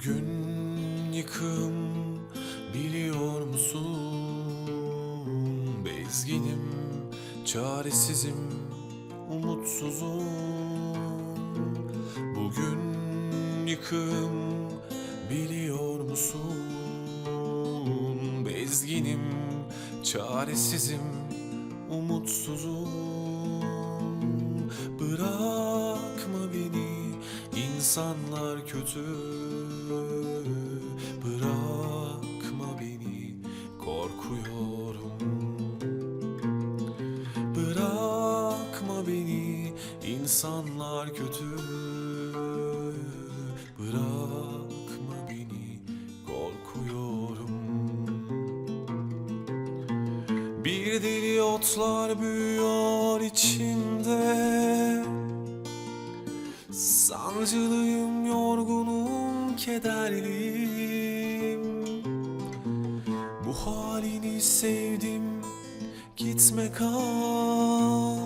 Bugün yıkım biliyor musun? Bezginim, çaresizim, umutsuzum Bugün yıkım biliyor musun? Bezginim, çaresizim, umutsuzum insanlar kötü. Bırakma beni, korkuyorum. Bırakma beni insanlar kötü. Bırakma beni korkuyorum. Bir deli otlar büyüyor içimde Sancılıyım, yorgunum, kederliyim. Bu halini sevdim, gitme kal.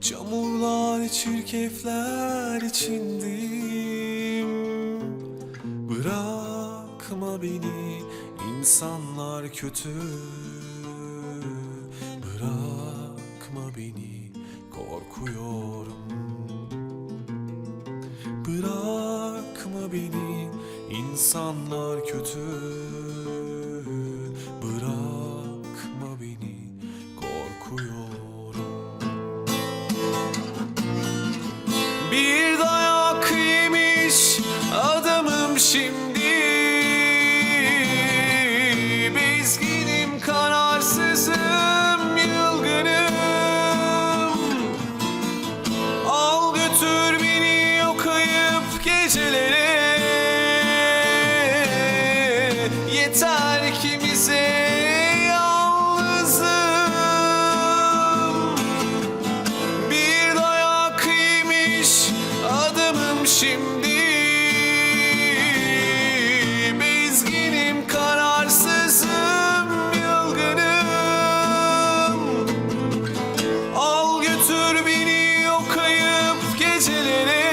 Çamurlar, çirkefler içindeyim. Bırakma beni, insanlar kötü Bırakma beni, insanlar kötü. Bırakma beni, korkuyorum. Bir dayak yemiş adamım şimdi şimdi. Bezginim, kararsızım, yılgınım. Al götür beni yok ayıp gecelere.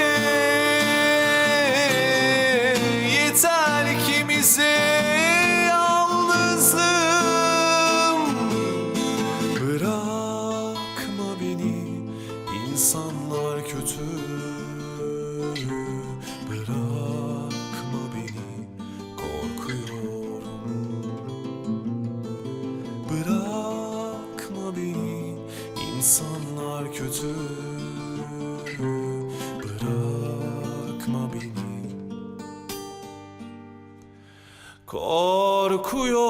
Yeter ikimize yalnızım Bırakma beni insanlar kötü. Bırakma beni. Korkuyorum.